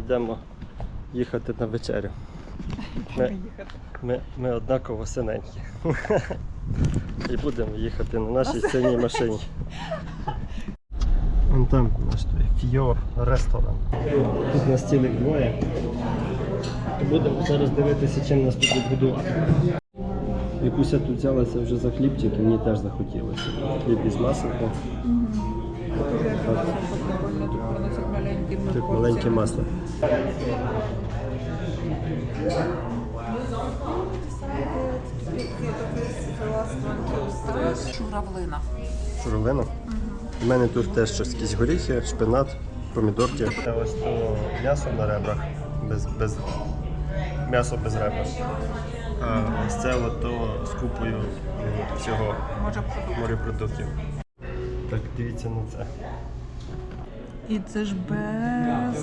йдемо їхати на вечерю. Ми, ми, ми однаково синенькі. І будемо їхати на нашій синій машині. Вон там наш той Фьор ресторан. Тут нас цілих двоє. Будемо зараз дивитися, чим нас тут будувати. Якуся тут взялася вже за хлібчик, і мені теж захотілося. Хліб із маслом. Тут маленьке масло. Шуравлина. Журавлина. У мене тут теж щось якісь горіхи, шпинат, помідорки. Ось то м'ясо на ребрах, без, без, м'ясо без ребер. А ось це от то з купою всього морепродуктів. Так, дивіться на це. І це ж без